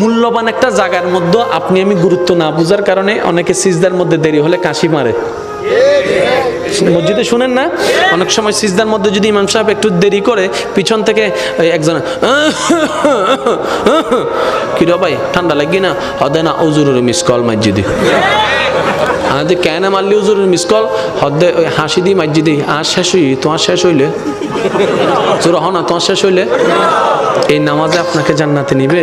মূল্যবান একটা জায়গার মধ্যে আপনি আমি গুরুত্ব না বুঝার কারণে অনেকে সিজদার মধ্যে দেরি হলে কাশি মারে। মসজিদে শুনেন না? অনেক সময় সিজদার মধ্যে যদি ইমাম সাহেব একটু দেরি করে, পিছন থেকে একজন কি রে ভাই, ঠান্ডা লাগি না? হদে না ওজুরের মিস কল মসজিদে আমাদের কেন মারলি ওজুরের মিস কল হদে ওই হাসি দি মসজিদে আর শেষ হই, তোমার শেষ হইলে? জোর হ না, তোমার শেষ হইলে? এই নামাজে আপনাকে জান্নাতে নিবে?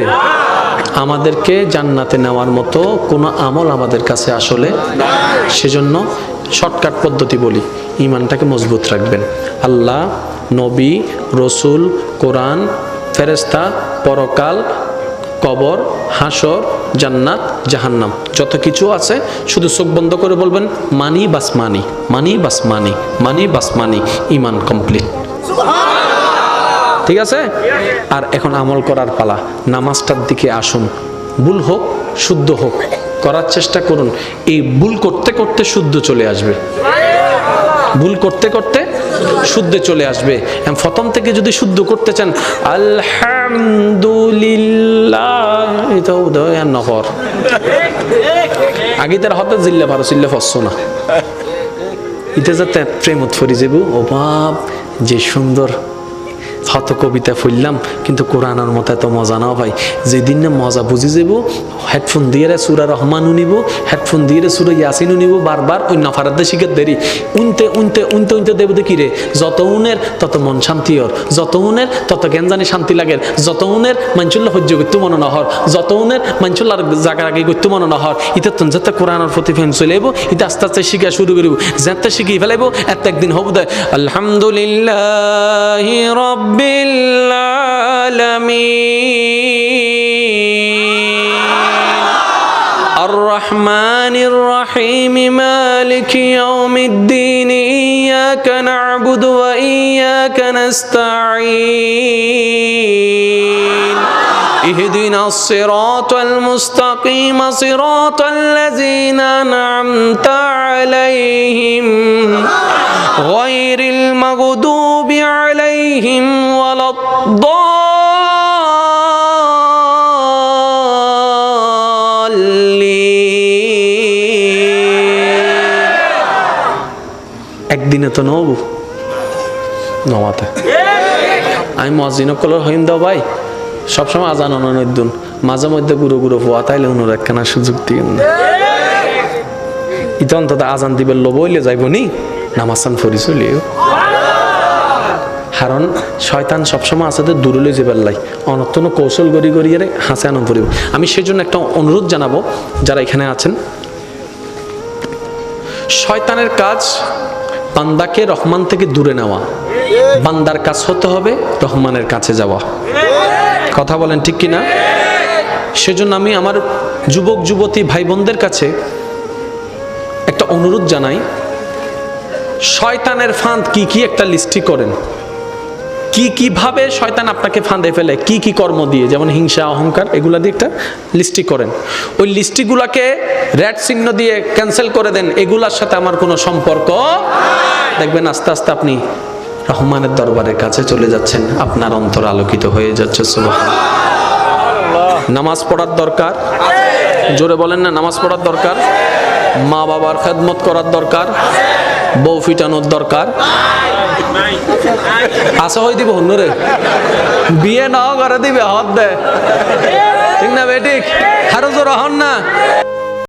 আমাদেরকে জান্নাতে নেওয়ার মতো কোনো আমল আমাদের কাছে আসলে সেজন্য শর্টকাট পদ্ধতি বলি ইমানটাকে মজবুত রাখবেন। আল্লাহ, নবী, রসুল, কোরআন ফেরেস্তা পরকাল, কবর হাসর জান্নাত, জাহান্নাম, যত কিছু আছে শুধু চোখ বন্ধ করে বলবেন, মানি বাস মানি মানি বাস মানি মানি বাস মানি ইমান কমপ্লিট। ঠিক আছে? আর এখন আমল করার পালা। নামাজটার দিকে আসুন। ভুল হোক, শুদ্ধ হোক, করার চেষ্টা করুন। এই ভুল করতে করতে শুদ্ধ চলে আসবে। ভুল করতে করতে শুদ্ধ চলে আসবে। প্রথম থেকে যদি শুদ্ধ করতে চান, আলহামদুলিল্লাহ নহর আগে তার হতে জিল্লা ভালো চিল্লা ফসছো না। এটা যাতে প্রেমত ফরি যাব অভাব যে সুন্দর হত কবিতা ফুললাম, কিন্তু কোরআনের মতো এত মজা না ভাই। যেদিন না মজা বুঝি যাব, হেডফোন দিয়ে সুরা রহমান উনিব হেডফোন দিয়ে সুরা ইয়াসিন উনিব বারবার ওই নফারাদ্দে শিখে দেরি। উনতে উনতে উনতে উনতে দেব দেখি রে, যত উনের তত মন শান্তি হর, যত উনের তত জ্ঞান জানি শান্তি লাগে, যত উনের মাঞ্চুল্লা সহ্য করতে মনে নহর যত উনের মাঞ্চুল্লার জায়গা আগে করতে মনে নহর ইতে তুন যাতে কোরআনের প্রতি ফেন চলে আইব, ইতে আস্তে আস্তে শিখা শুরু করিব, যাতে শিখি ফেলাইব, এত একদিন হব দেয় আলহামদুলিল্লাহ رب العالمين. الرحمن الرحيم مالك يوم الدين إياك نعبد وإياك نستعين اهدنا الصراط المستقيم صراط الذين أنعمت عليهم غير المغضوب عليهم ولا الضالين একদিনে তো নব নমাতে আমি মসজিদ কলর হইম দাও ভাই। সবসময় আজান অননুদ্দুন মাঝে মধ্যে গুরু গুরু ফোয়া তাইলে উনার একখানা সুযোগ দিন ইতো অন্তত আজান দিবে লোভ হইলে যাইব নি? নামাজান ফরি চলিও। কারণ শয়তান সবসময় তো দূরলে যে বেল্লাই অনর্তন কৌশল গড়ি গড়িয়ে হাসে আনন্দ করিব আমি সেই জন্য একটা অনুরোধ জানাব, যারা এখানে আছেন। শয়তানের কাজ বান্দাকে রহমান থেকে দূরে নেওয়া। বান্দার কাজ হতে হবে রহমানের কাছে যাওয়া। কথা বলেন ঠিক কিনা? সেজন্য আমি আমার যুবক, যুবতী ভাই বোনদের কাছে একটা অনুরোধ জানাই। শয়তানের ফাঁদ কি কি একটা লিস্টি করেন। কি কীভাবে শয়তান আপনাকে ফাঁদে ফেলে? কি কি কর্ম দিয়ে? যেমন হিংসা অহংকার এগুলা দিয়ে একটা লিস্টি করেন। ওই লিস্টিগুলাকে রেড চিহ্ন দিয়ে ক্যান্সেল করে দেন। এগুলার সাথে আমার কোনো সম্পর্ক দেখবেন আস্তে আস্তে আপনি রহমানের দরবারের কাছে চলে যাচ্ছেন। আপনার অন্তর আলোকিত হয়ে যাচ্ছে নামাজ পড়ার দরকার। জোরে বলেন না নামাজ পড়ার দরকার। মা বাবার খেদমত করার দরকার। বউ ফিটানোর দরকার। আশা হয়ে দিব হন্যরে বিয়ে নাও করে দিবে হদ দে। ঠিক না বেটিক হারো জোর হন না।